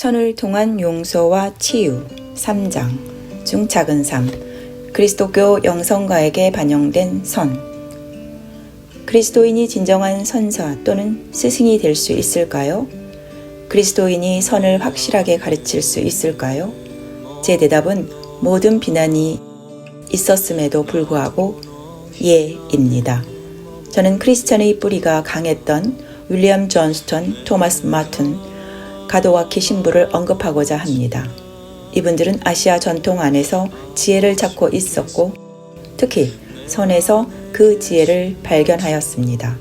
선을 통한 용서와 치유 3장 중 작은 삶 그리스도교 영성가에게 반영된 선 그리스도인이 진정한 선사 또는 스승이 될 수 있을까요? 그리스도인이 선을 확실하게 가르칠 수 있을까요? 제 대답은 모든 비난이 있었음에도 불구하고 예입니다. 저는 크리스천의 뿌리가 강했던 윌리엄 존스턴, 토마스 마튼, 가도와키 신부를 언급하고자 합니다. 이분들은 아시아 전통 안에서 지혜를 찾고 있었고 특히 선에서 그 지혜를 발견하였습니다.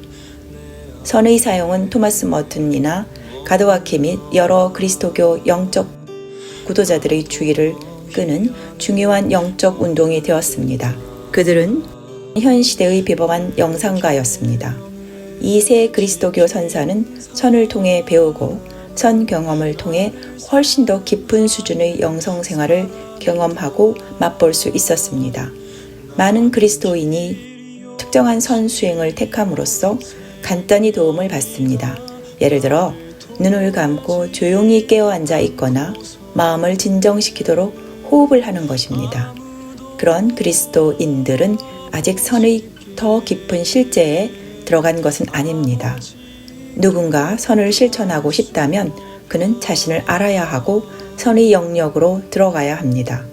선의 사용은 토마스 머튼이나 가드와키 및 여러 그리스도교 영적 구도자들의 주의를 끄는 중요한 영적 운동이 되었습니다. 그들은 현 시대의 비범한 영상가였습니다. 이 세 그리스도교 선사는 선을 통해 배우고 선 경험을 통해 훨씬 더 깊은 수준의 영성 생활을 경험하고 맛볼 수 있었습니다. 많은 그리스도인이 특정한 선 수행을 택함으로써 간단히 도움을 받습니다. 예를 들어 눈을 감고 조용히 깨어 앉아 있거나 마음을 진정시키도록 호흡을 하는 것입니다. 그런 그리스도인들은 아직 선의 더 깊은 실제에 들어간 것은 아닙니다. 누군가 선을 실천하고 싶다면 그는 자신을 알아야 하고 선의 영역으로 들어가야 합니다.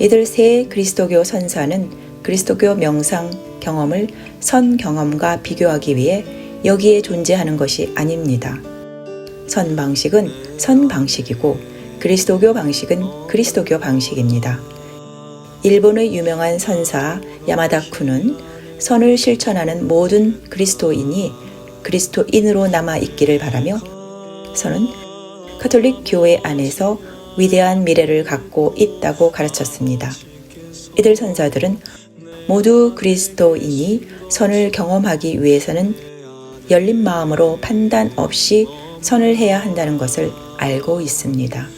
이들 세 그리스도교 선사는 그리스도교 명상 경험을 선 경험과 비교하기 위해 여기에 존재하는 것이 아닙니다. 선 방식은 선 방식이고 그리스도교 방식은 그리스도교 방식입니다. 일본의 유명한 선사 야마다쿠는 선을 실천하는 모든 그리스도인이 그리스도인으로 남아 있기를 바라며 선은 카톨릭 교회 안에서 위대한 미래를 갖고 있다고 가르쳤습니다. 이들 선사들은 모두 그리스도인이 선을 경험하기 위해서는 열린 마음으로 판단 없이 선을 해야 한다는 것을 알고 있습니다.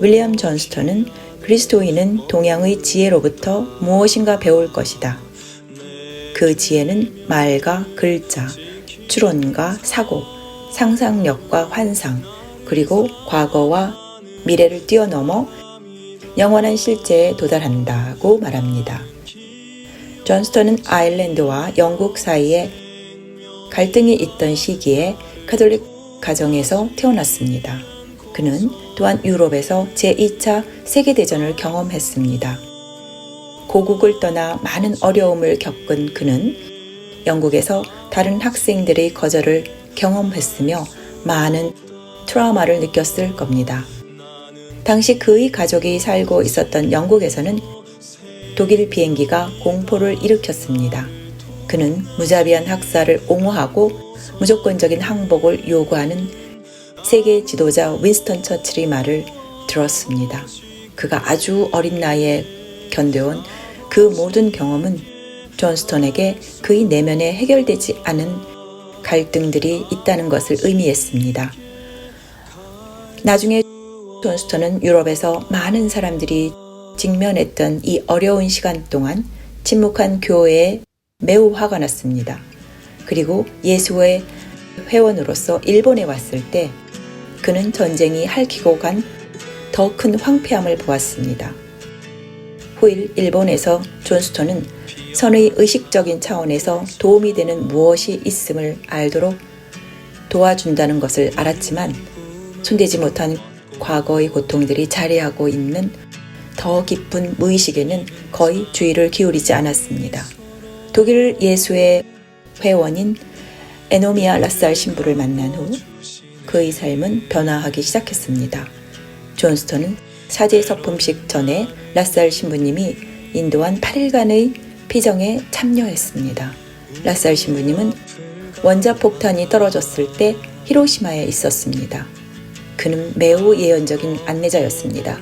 윌리엄 존스턴은 그리스도인은 동양의 지혜로부터 무엇인가 배울 것이다. 그 지혜는 말과 글자, 추론과 사고, 상상력과 환상, 그리고 과거와 미래를 뛰어넘어 영원한 실제에 도달한다고 말합니다. 존스턴은 아일랜드와 영국 사이에 갈등이 있던 시기에 카톨릭 가정에서 태어났습니다. 그는 또한 유럽에서 제2차 세계대전을 경험했습니다. 고국을 떠나 많은 어려움을 겪은 그는 영국에서 다른 학생들의 거절을 경험했으며 많은 트라우마를 느꼈을 겁니다. 당시 그의 가족이 살고 있었던 영국에서는 독일 비행기가 공포를 일으켰습니다. 그는 무자비한 학살을 옹호하고 무조건적인 항복을 요구하는 세계 지도자 윈스턴 처칠의 말을 들었습니다. 그가 아주 어린 나이에 견뎌온 그 모든 경험은 존스턴에게 그의 내면에 해결되지 않은 갈등들이 있다는 것을 의미했습니다. 나중에 존스턴은 유럽에서 많은 사람들이 직면했던 이 어려운 시간 동안 침묵한 교회에 매우 화가 났습니다. 그리고 예수의 회원으로서 일본에 왔을 때 그는 전쟁이 핥히고 간 더 큰 황폐함을 보았습니다. 후일 일본에서 존스턴은 선의 의식적인 차원에서 도움이 되는 무엇이 있음을 알도록 도와준다는 것을 알았지만 손대지 못한 과거의 고통들이 자리하고 있는 더 깊은 무의식에는 거의 주의를 기울이지 않았습니다. 독일 예수의 회원인 에노미아 라살 신부를 만난 후 그의 삶은 변화하기 시작했습니다. 존스턴은 사제 서품식 전에 라살 신부님이 인도한 8일간의 피정에 참여했습니다. 라살 신부님은 원자폭탄이 떨어졌을 때 히로시마에 있었습니다. 그는 매우 예언적인 안내자였습니다.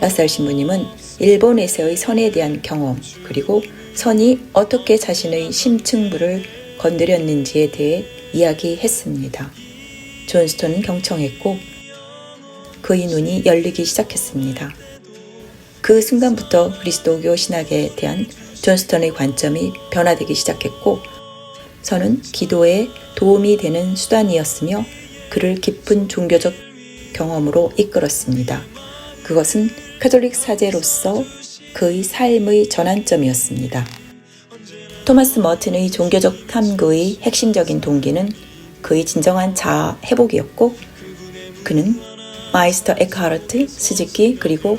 라살 신부님은 일본에서의 선에 대한 경험 그리고 선이 어떻게 자신의 심층부를 건드렸는지에 대해 이야기했습니다. 존스턴은 경청했고 그의 눈이 열리기 시작했습니다. 그 순간부터 그리스도교 신학에 대한 존스턴의 관점이 변화되기 시작했고 선은 기도에 도움이 되는 수단이었으며 그를 깊은 종교적 경험으로 이끌었습니다. 그것은 카톨릭 사제로서 그의 삶의 전환점이었습니다. 토마스 머튼의 종교적 탐구의 핵심적인 동기는 그의 진정한 자아 회복이었고 그는 마이스터 에크하르트, 스즈키 그리고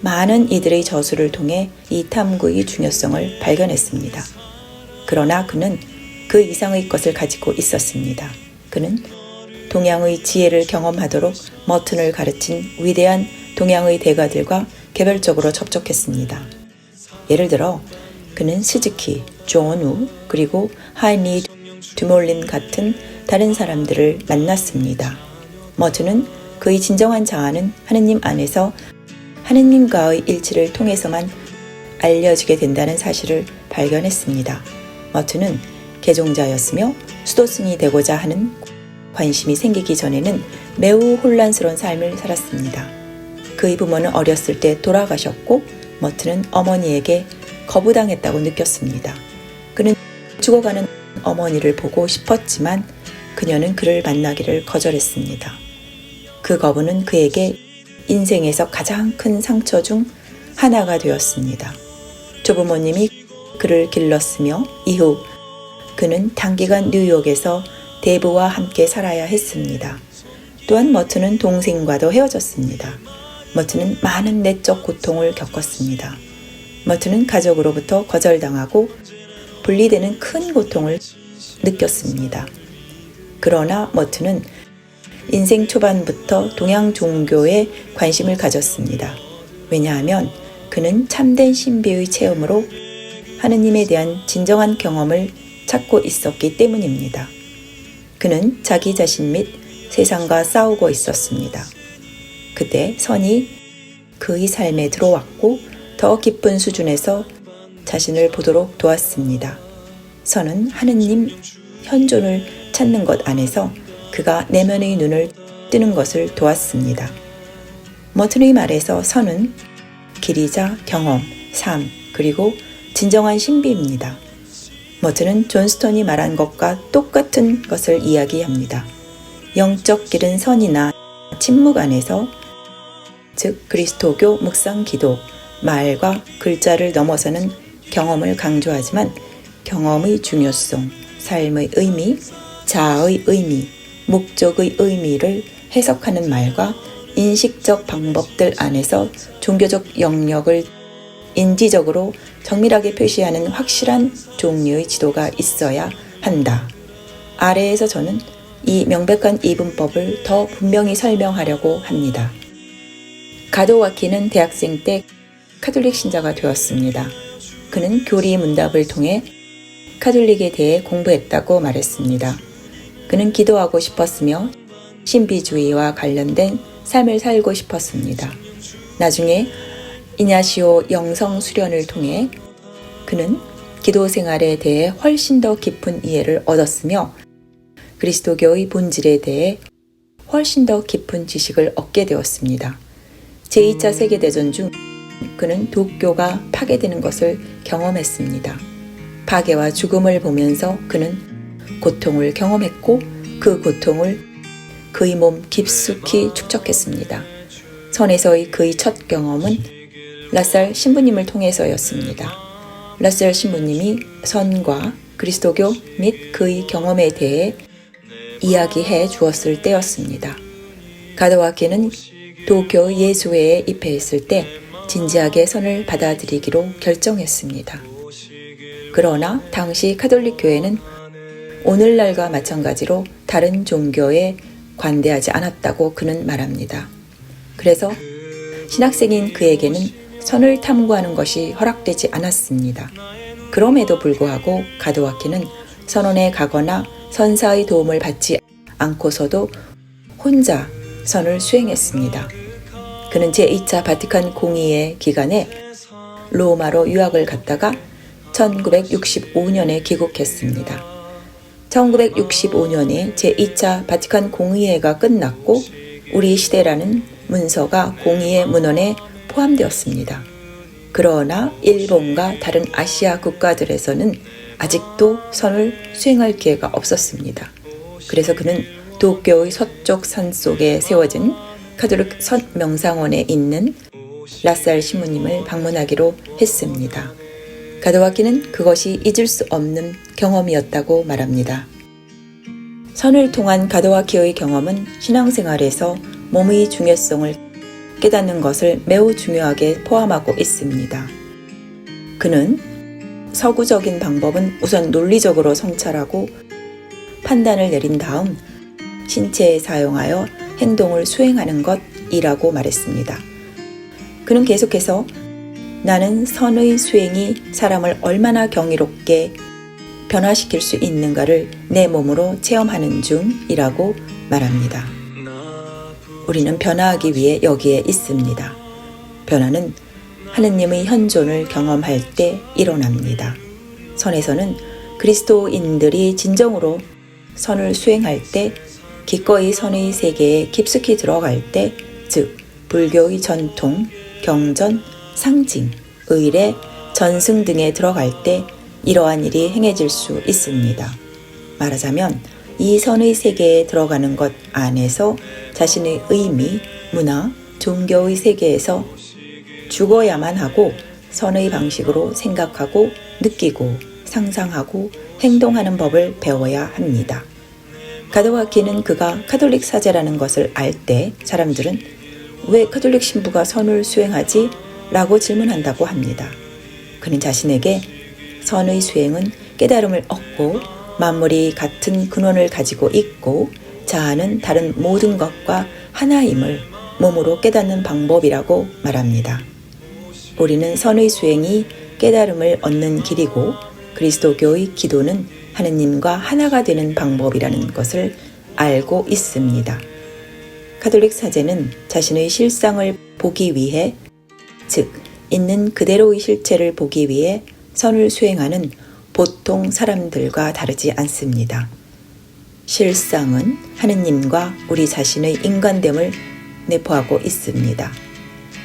많은 이들의 저수를 통해 이 탐구의 중요성을 발견했습니다. 그러나 그는 그 이상의 것을 가지고 있었습니다. 그는 동양의 지혜를 경험하도록 머튼을 가르친 위대한 동양의 대가들과 개별적으로 접촉했습니다. 예를 들어 그는 스즈키, 존우 그리고 하이니 두몰린 같은 다른 사람들을 만났습니다. 머튼은 그의 진정한 자아는 하느님 안에서 하느님과의 일치를 통해서만 알려지게 된다는 사실을 발견했습니다. 머튼은 개종자였으며 수도승이 되고자 하는 관심이 생기기 전에는 매우 혼란스러운 삶을 살았습니다. 그의 부모는 어렸을 때 돌아가셨고 머튼은 어머니에게 거부당했다고 느꼈습니다. 그는 죽어가는 어머니를 보고 싶었지만 그녀는 그를 만나기를 거절했습니다. 그 거부는 그에게 인생에서 가장 큰 상처 중 하나가 되었습니다. 조부모님이 그를 길렀으며 이후 그는 단기간 뉴욕에서 대부와 함께 살아야 했습니다. 또한 머트는 동생과도 헤어졌습니다. 머트는 많은 내적 고통을 겪었습니다. 머트는 가족으로부터 거절당하고 분리되는 큰 고통을 느꼈습니다. 그러나 머트는 인생 초반부터 동양 종교에 관심을 가졌습니다. 왜냐하면 그는 참된 신비의 체험으로 하느님에 대한 진정한 경험을 찾고 있었기 때문입니다. 그는 자기 자신 및 세상과 싸우고 있었습니다. 그때 선이 그의 삶에 들어왔고 더 깊은 수준에서 자신을 보도록 도왔습니다. 선은 하느님 현존을 찾는 것 안에서 그가 내면의 눈을 뜨는 것을 도왔습니다. 머튼의 말에서 선은 길이자 경험, 삶, 그리고 진정한 신비입니다. 머튼은 존스턴이 말한 것과 똑같은 것을 이야기합니다. 영적 길은 선이나 침묵 안에서 즉 그리스도교 묵상 기도, 말과 글자를 넘어서는 경험을 강조하지만 경험의 중요성, 삶의 의미, 자아의 의미, 목적의 의미를 해석하는 말과 인식적 방법들 안에서 종교적 영역을 인지적으로 정밀하게 표시하는 확실한 종류의 지도가 있어야 한다. 아래에서 저는 이 명백한 이분법을 더 분명히 설명하려고 합니다. 가도와키는 대학생 때 카톨릭 신자가 되었습니다. 그는 교리 문답을 통해 카톨릭에 대해 공부했다고 말했습니다. 그는 기도하고 싶었으며 신비주의와 관련된 삶을 살고 싶었습니다. 나중에 이냐시오 영성 수련을 통해 그는 기도 생활에 대해 훨씬 더 깊은 이해를 얻었으며 그리스도교의 본질에 대해 훨씬 더 깊은 지식을 얻게 되었습니다. 제2차 세계대전 중 그는 독교가 파괴되는 것을 경험했습니다. 파괴와 죽음을 보면서 그는 고통을 경험했고 그 고통을 그의 몸 깊숙이 축적했습니다. 선에서의 그의 첫 경험은 라살 신부님을 통해서였습니다. 라살 신부님이 선과 그리스도교 및 그의 경험에 대해 이야기해 주었을 때였습니다. 가드와키는 도쿄 예수회에 입회했을 때 진지하게 선을 받아들이기로 결정했습니다. 그러나 당시 카톨릭 교회는 오늘날과 마찬가지로 다른 종교에 관대하지 않았다고 그는 말합니다. 그래서 신학생인 그에게는 선을 탐구하는 것이 허락되지 않았습니다. 그럼에도 불구하고 가드와키는 선원에 가거나 선사의 도움을 받지 않고서도 혼자 선을 수행했습니다. 그는 제2차 바티칸 공의회 기간에 로마로 유학을 갔다가 1965년에 귀국했습니다. 1965년에 제2차 바티칸 공의회가 끝났고 우리 시대라는 문서가 공의회 문헌에 포함되었습니다. 그러나 일본과 다른 아시아 국가들에서는 아직도 선을 수행할 기회가 없었습니다. 그래서 그는 도쿄의 서쪽 산 속에 세워진 카톨릭 선 명상원에 있는 라살 신부님을 방문하기로 했습니다. 가도와키는 그것이 잊을 수 없는 경험이었다고 말합니다. 선을 통한 가도와키의 경험은 신앙생활에서 몸의 중요성을 깨닫는 것을 매우 중요하게 포함하고 있습니다. 그는 서구적인 방법은 우선 논리적으로 성찰하고 판단을 내린 다음 신체에 사용하여 행동을 수행하는 것이라고 말했습니다. 그는 계속해서 나는 선의 수행이 사람을 얼마나 경이롭게 변화시킬 수 있는가를 내 몸으로 체험하는 중이라고 말합니다. 우리는 변화하기 위해 여기에 있습니다. 변화는 하느님의 현존을 경험할 때 일어납니다. 선에서는 그리스도인들이 진정으로 선을 수행할 때 기꺼이 선의 세계에 깊숙이 들어갈 때, 즉 불교의 전통, 경전, 상징, 의례, 전승 등에 들어갈 때 이러한 일이 행해질 수 있습니다. 말하자면 이 선의 세계에 들어가는 것 안에서 자신의 의미, 문화, 종교의 세계에서 죽어야만 하고 선의 방식으로 생각하고 느끼고 상상하고 행동하는 법을 배워야 합니다. 가드와키는 그가 카톨릭 사제라는 것을 알 때 사람들은 왜 카톨릭 신부가 선을 수행하지? 라고 질문한다고 합니다. 그는 자신에게 선의 수행은 깨달음을 얻고 만물이 같은 근원을 가지고 있고 자아는 다른 모든 것과 하나임을 몸으로 깨닫는 방법이라고 말합니다. 우리는 선의 수행이 깨달음을 얻는 길이고 그리스도교의 기도는 하느님과 하나가 되는 방법이라는 것을 알고 있습니다. 카톨릭 사제는 자신의 실상을 보기 위해, 즉, 있는 그대로의 실체를 보기 위해 선을 수행하는 보통 사람들과 다르지 않습니다. 실상은 하느님과 우리 자신의 인간됨을 내포하고 있습니다.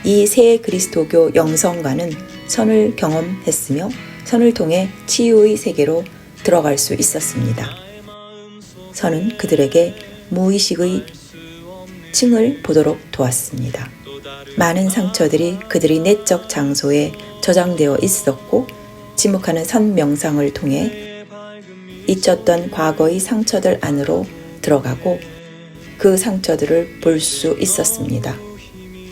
이 새 그리스도교 영성가는 선을 경험했으며 선을 통해 치유의 세계로 들어갈 수 있었습니다. 선은 그들에게 무의식의 층을 보도록 도왔습니다. 많은 상처들이 그들의 내적 장소에 저장되어 있었고 지목하는 선 명상을 통해 잊혔던 과거의 상처들 안으로 들어가고 그 상처들을 볼 수 있었습니다.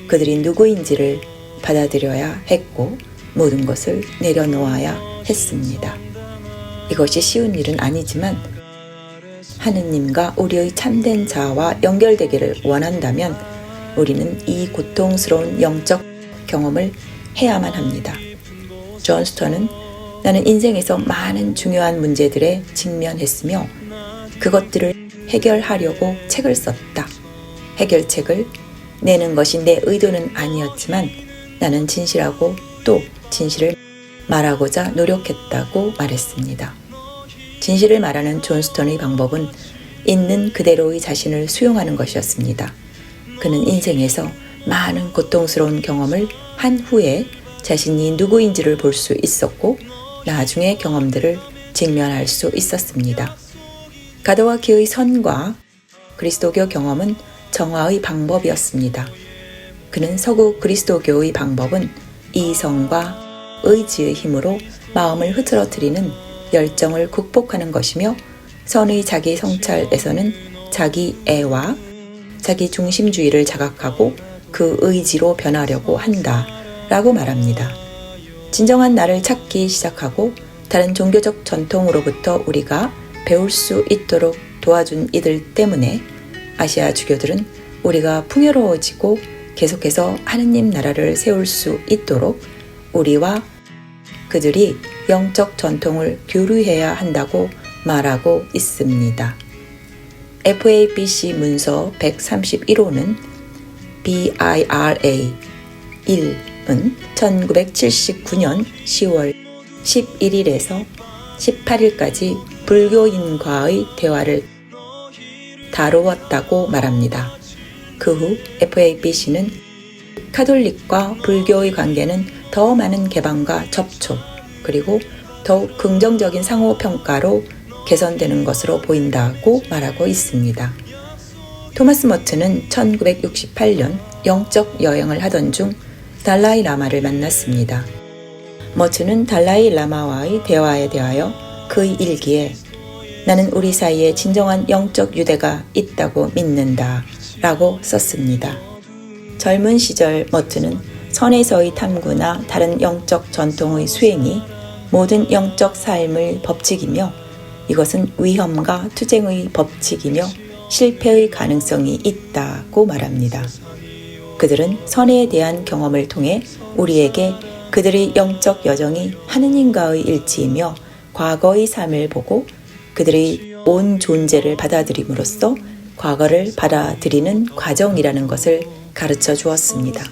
그들이 누구인지를 받아들여야 했고 모든 것을 내려놓아야 했습니다. 이것이 쉬운 일은 아니지만 하느님과 우리의 참된 자아와 연결되기를 원한다면 우리는 이 고통스러운 영적 경험을 해야만 합니다. 존 스턴은 나는 인생에서 많은 중요한 문제들에 직면했으며 그것들을 해결하려고 책을 썼다. 해결책을 내는 것이 내 의도는 아니었지만 나는 진실하고 또 진실을 말하고자 노력했다고 말했습니다. 진실을 말하는 존 스턴의 방법은 있는 그대로의 자신을 수용하는 것이었습니다. 그는 인생에서 많은 고통스러운 경험을 한 후에 자신이 누구인지를 볼 수 있었고 나중에 경험들을 직면할 수 있었습니다. 가드와 기의 선과 그리스도교 경험은 정화의 방법이었습니다. 그는 서구 그리스도교의 방법은 이성과 의지의 힘으로 마음을 흐트러뜨리는 열정을 극복하는 것이며 선의 자기 성찰에서는 자기 애와 자기 중심주의를 자각하고 그 의지로 변하려고 한다 라고 말합니다. 진정한 나를 찾기 시작하고 다른 종교적 전통으로부터 우리가 배울 수 있도록 도와준 이들 때문에 아시아 주교들은 우리가 풍요로워지고 계속해서 하느님 나라를 세울 수 있도록 우리와 그들이 영적 전통을 교류해야 한다고 말하고 있습니다. FABC 문서 131호는 BIRA 1은 1979년 10월 11일에서 18일까지 불교인과의 대화를 다루었다고 말합니다. 그 후 FABC는 카톨릭과 불교의 관계는 더 많은 개방과 접촉, 그리고 더욱 긍정적인 상호 평가로 개선되는 것으로 보인다고 말하고 있습니다. 토마스 머트는 1968년 영적 여행을 하던 중 달라이 라마를 만났습니다. 머트는 달라이 라마와의 대화에 대하여 그의 일기에 나는 우리 사이에 진정한 영적 유대가 있다고 믿는다 라고 썼습니다. 젊은 시절 머트는 선에서의 탐구나 다른 영적 전통의 수행이 모든 영적 삶의 법칙이며 이것은 위험과 투쟁의 법칙이며 실패의 가능성이 있다고 말합니다. 그들은 선에 대한 경험을 통해 우리에게 그들의 영적 여정이 하느님과의 일치이며 과거의 삶을 보고 그들의 온 존재를 받아들임으로써 과거를 받아들이는 과정이라는 것을 가르쳐 주었습니다.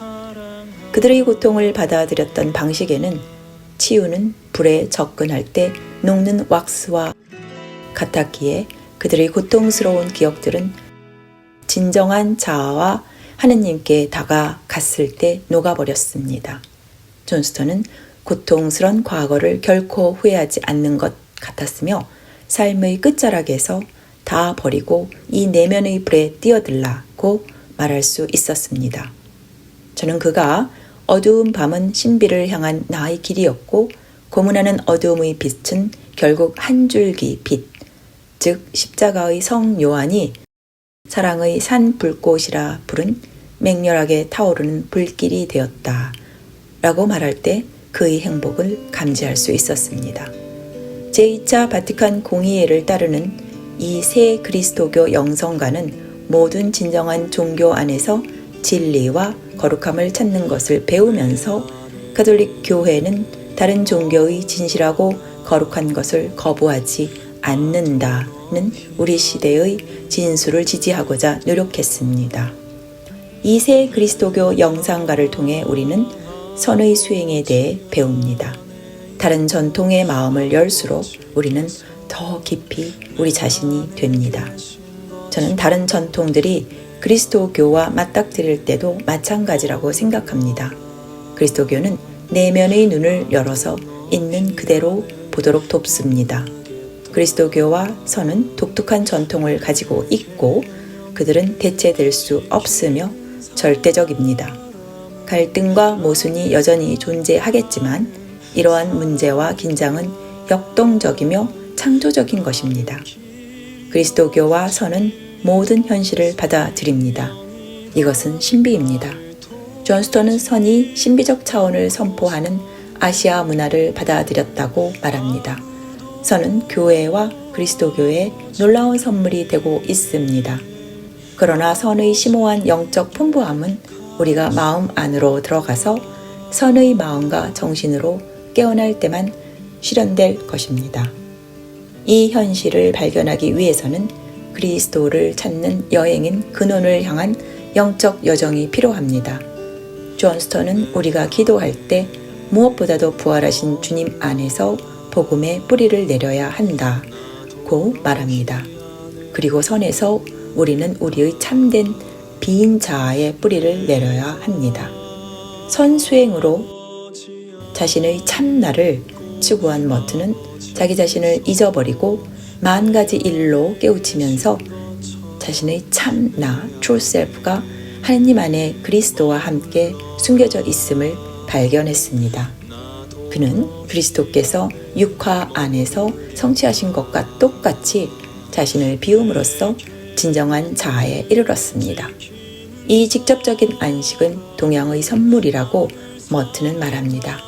그들의 고통을 받아들였던 방식에는 치유는 불에 접근할 때 녹는 왁스와 같았기에 그들의 고통스러운 기억들은 진정한 자아와 하느님께 다가갔을 때 녹아버렸습니다. 존스턴은 고통스런 과거를 결코 후회하지 않는 것 같았으며 삶의 끝자락에서 다 버리고 이 내면의 불에 뛰어들라고 말할 수 있었습니다. 저는 그가 어두운 밤은 신비를 향한 나의 길이었고 고문하는 어두움의 빛은 결국 한 줄기 빛, 즉 십자가의 성 요한이 사랑의 산 불꽃이라 부른 맹렬하게 타오르는 불길이 되었다. 라고 말할 때 그의 행복을 감지할 수 있었습니다. 제2차 바티칸 공의회를 따르는 이 새 그리스도교 영성가는 모든 진정한 종교 안에서 진리와 거룩함을 찾는 것을 배우면서 가톨릭 교회는 다른 종교의 진실하고 거룩한 것을 거부하지 않는다는 우리 시대의 진수를 지지하고자 노력했습니다. 이새 그리스도교 영상가를 통해 우리는 선의 수행에 대해 배웁니다. 다른 전통의 마음을 열수록 우리는 더 깊이 우리 자신이 됩니다. 저는 다른 전통들이 그리스도교와 맞닥뜨릴 때도 마찬가지라고 생각합니다. 그리스도교는 내면의 눈을 열어서 있는 그대로 보도록 돕습니다. 그리스도교와 선은 독특한 전통을 가지고 있고 그들은 대체될 수 없으며 절대적입니다. 갈등과 모순이 여전히 존재하겠지만 이러한 문제와 긴장은 역동적이며 창조적인 것입니다. 그리스도교와 선은 모든 현실을 받아들입니다. 이것은 신비입니다. 존스턴은 선이 신비적 차원을 선포하는 아시아 문화를 받아들였다고 말합니다. 선은 교회와 그리스도교에 놀라운 선물이 되고 있습니다. 그러나 선의 심오한 영적 풍부함은 우리가 마음 안으로 들어가서 선의 마음과 정신으로 깨어날 때만 실현될 것입니다. 이 현실을 발견하기 위해서는 그리스도를 찾는 여행인 근원을 향한 영적 여정이 필요합니다. 존스턴은 우리가 기도할 때 무엇보다도 부활하신 주님 안에서 복음의 뿌리를 내려야 한다 고 말합니다. 그리고 선에서 우리는 우리의 참된 비인 자아의 뿌리를 내려야 합니다. 선수행으로 자신의 참나를 추구한 머트는 자기 자신을 잊어버리고 만 가지 일로 깨우치면서 자신의 참나, true self가 하느님 안에 그리스도와 함께 숨겨져 있음을 발견했습니다. 그는 그리스도께서 육화 안에서 성취하신 것과 똑같이 자신을 비움으로써 진정한 자아에 이르렀습니다. 이 직접적인 안식은 동양의 선물이라고 머트는 말합니다.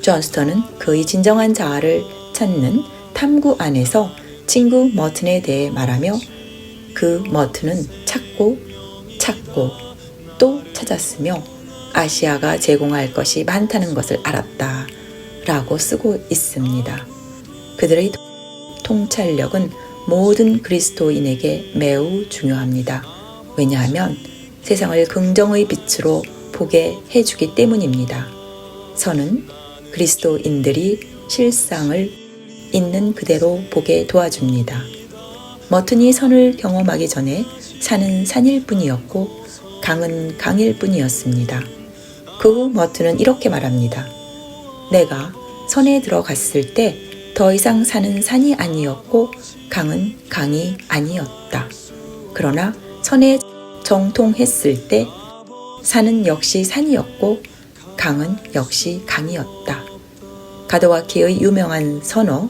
존스턴은 그의 진정한 자아를 찾는 탐구 안에서 친구 머튼에 대해 말하며 그 머튼은 찾고 찾고 또 찾았으며 아시아가 제공할 것이 많다는 것을 알았다 라고 쓰고 있습니다. 그들의 통찰력은 모든 그리스도인에게 매우 중요합니다. 왜냐하면 세상을 긍정의 빛으로 보게 해주기 때문입니다. 선은 그리스도인들이 실상을 있는 그대로 보게 도와줍니다. 머튼이 선을 경험하기 전에 산은 산일 뿐이었고 강은 강일 뿐이었습니다. 그 후 머튼은 이렇게 말합니다. 내가 선에 들어갔을 때 더 이상 산은 산이 아니었고 강은 강이 아니었다. 그러나 선에 정통했을 때 산은 역시 산이었고 강은 역시 강이었다. 가드와키의 유명한 선어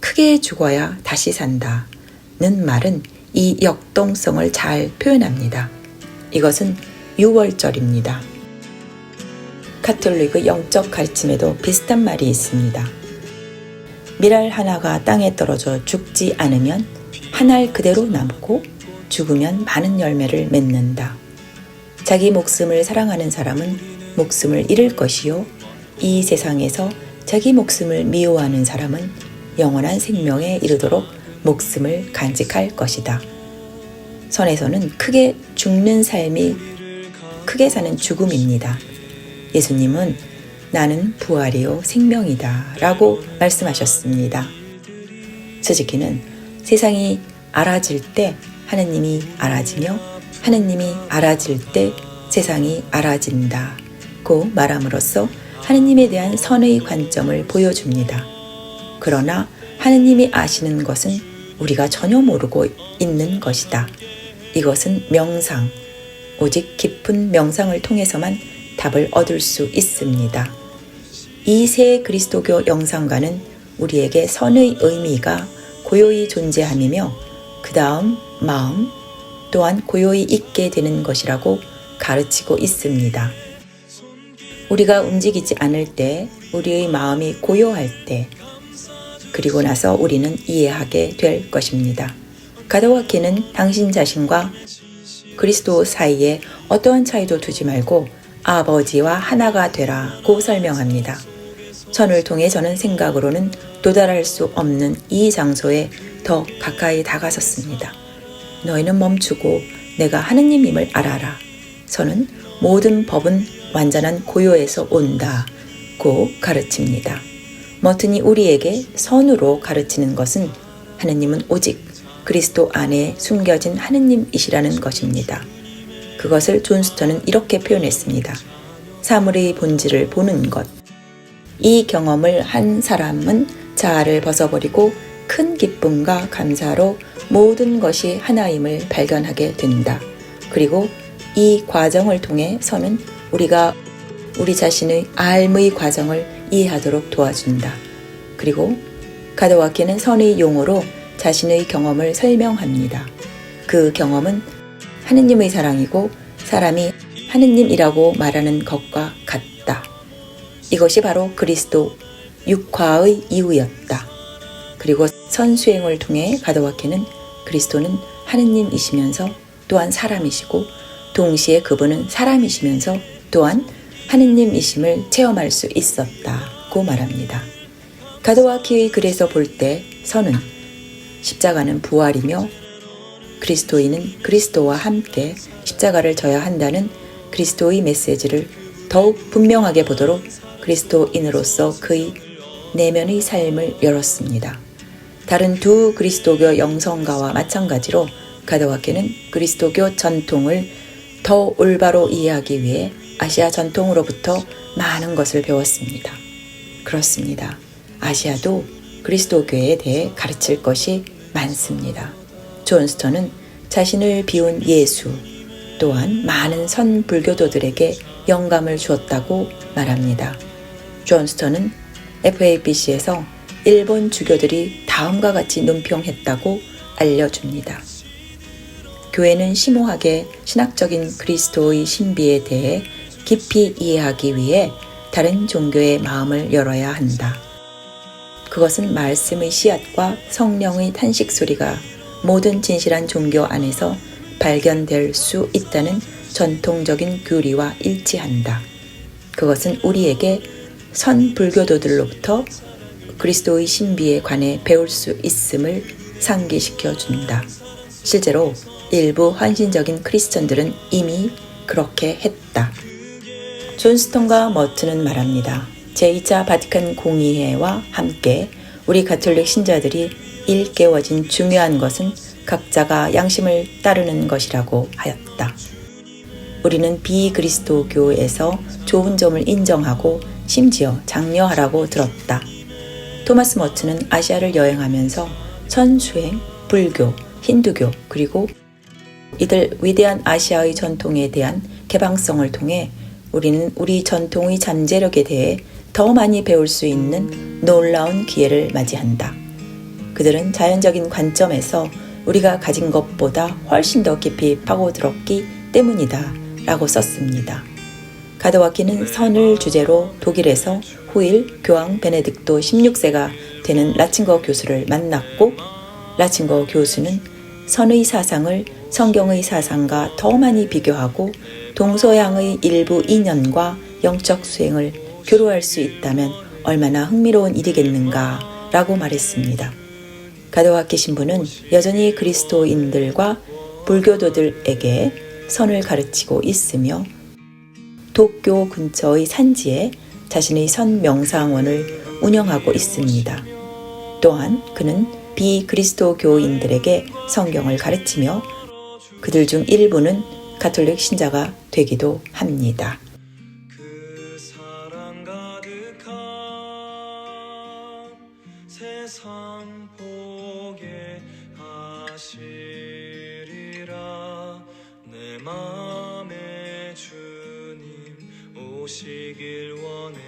크게 죽어야 다시 산다 는 말은 이 역동성을 잘 표현합니다. 이것은 6월절입니다. 카톨릭의 영적 가르침에도 비슷한 말이 있습니다. 미랄 하나가 땅에 떨어져 죽지 않으면 한 알 그대로 남고 죽으면 많은 열매를 맺는다. 자기 목숨을 사랑하는 사람은 목숨을 잃을 것이요. 이 세상에서 자기 목숨을 미워하는 사람은 영원한 생명에 이르도록 목숨을 간직할 것이다. 선에서는 크게 죽는 삶이 크게 사는 죽음입니다. 예수님은 나는 부활이요 생명이다 라고 말씀하셨습니다. 스즈키는 세상이 알아질 때 하느님이 알아지며 하느님이 알아질 때 세상이 알아진다 고 말함으로써 하느님에 대한 선의 관점을 보여줍니다. 그러나 하느님이 아시는 것은 우리가 전혀 모르고 있는 것이다. 이것은 명상, 오직 깊은 명상을 통해서만 답을 얻을 수 있습니다. 이세 그리스도교 영상과는 우리에게 선의 의미가 고요히 존재함이며 그 다음 마음 또한 고요히 있게 되는 것이라고 가르치고 있습니다. 우리가 움직이지 않을 때, 우리의 마음이 고요할 때, 그리고 나서 우리는 이해하게 될 것입니다. 가드와키는 당신 자신과 그리스도 사이에 어떠한 차이도 두지 말고 아버지와 하나가 되라고 설명합니다. 선을 통해 저는 생각으로는 도달할 수 없는 이 장소에 더 가까이 다가섰습니다. 너희는 멈추고 내가 하느님임을 알아라. 선은 모든 법은 완전한 고요에서 온다고 가르칩니다. 머튼이 우리에게 선으로 가르치는 것은 하느님은 오직 그리스도 안에 숨겨진 하느님이시라는 것입니다. 그것을 존스턴은 이렇게 표현했습니다. 사물의 본질을 보는 것. 이 경험을 한 사람은 자아를 벗어버리고 큰 기쁨과 감사로 모든 것이 하나임을 발견하게 된다. 그리고 이 과정을 통해 선은 우리가 우리 자신의 알의 과정을 이해하도록 도와준다. 그리고 가드와키는 선의 용어로 자신의 경험을 설명합니다. 그 경험은 하느님의 사랑이고 사람이 하느님이라고 말하는 것과 같다. 이것이 바로 그리스도 육화의 이유였다. 그리고 선수행을 통해 가드와키는 그리스도는 하느님이시면서 또한 사람이시고 동시에 그분은 사람이시면서 또한 하느님이심을 체험할 수 있었다고 말합니다. 가드와키의 글에서 볼 때 선은 십자가는 부활이며 그리스도인은 그리스도와 함께 십자가를 져야 한다는 그리스도의 메시지를 더욱 분명하게 보도록 그리스도인으로서 그의 내면의 삶을 열었습니다. 다른 두 그리스도교 영성가와 마찬가지로 가드와케는 그리스도교 전통을 더 올바로 이해하기 위해 아시아 전통으로부터 많은 것을 배웠습니다. 그렇습니다. 아시아도 그리스도교에 대해 가르칠 것이 많습니다. 존스턴은 자신을 비운 예수 또한 많은 선 불교도들에게 영감을 주었다고 말합니다. 존스턴은 FABC에서 일본 주교들이 다음과 같이 논평했다고 알려줍니다. 교회는 심오하게 신학적인 그리스도의 신비에 대해 깊이 이해하기 위해 다른 종교의 마음을 열어야 한다. 그것은 말씀의 씨앗과 성령의 탄식 소리가 모든 진실한 종교 안에서 발견될 수 있다는 전통적인 교리와 일치한다. 그것은 우리에게 선 불교도들로부터 그리스도의 신비에 관해 배울 수 있음을 상기시켜 준다. 실제로 일부 환신적인 크리스천들은 이미 그렇게 했다. 존스톤과 머트는 말합니다. 제2차 바티칸 공의회와 함께 우리 가톨릭 신자들이 일깨워진 중요한 것은 각자가 양심을 따르는 것이라고 하였다. 우리는 비그리스도교에서 좋은 점을 인정하고 심지어 장려하라고 들었다. 토마스 머트는 아시아를 여행하면서 천수행, 불교, 힌두교, 그리고 이들 위대한 아시아의 전통에 대한 개방성을 통해 우리는 우리 전통의 잠재력에 대해 더 많이 배울 수 있는 놀라운 기회를 맞이한다. 그들은 자연적인 관점에서 우리가 가진 것보다 훨씬 더 깊이 파고들었기 때문이다. 라고 썼습니다. 가드와키는 선을 주제로 독일에서 후일 교황 베네딕토 16세가 되는 라친거 교수를 만났고 라친거 교수는 선의 사상을 성경의 사상과 더 많이 비교하고 동서양의 일부 인연과 영적 수행을 교류할 수 있다면 얼마나 흥미로운 일이겠는가 라고 말했습니다. 가드와키 신부는 여전히 그리스도인들과 불교도들에게 선을 가르치고 있으며 도쿄 근처의 산지에 자신의 선 명상원을 운영하고 있습니다. 또한 그는 비그리스도교인들에게 성경을 가르치며 그들 중 일부는 가톨릭 신자가 되기도 합니다. 오시길 원해.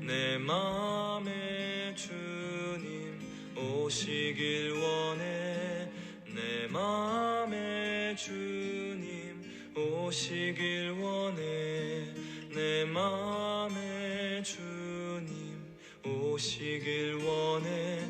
내 맘에 주님 오시길 원해. 내 맘에 주님 오시길 원해. 내 맘에 주님 오시길 원해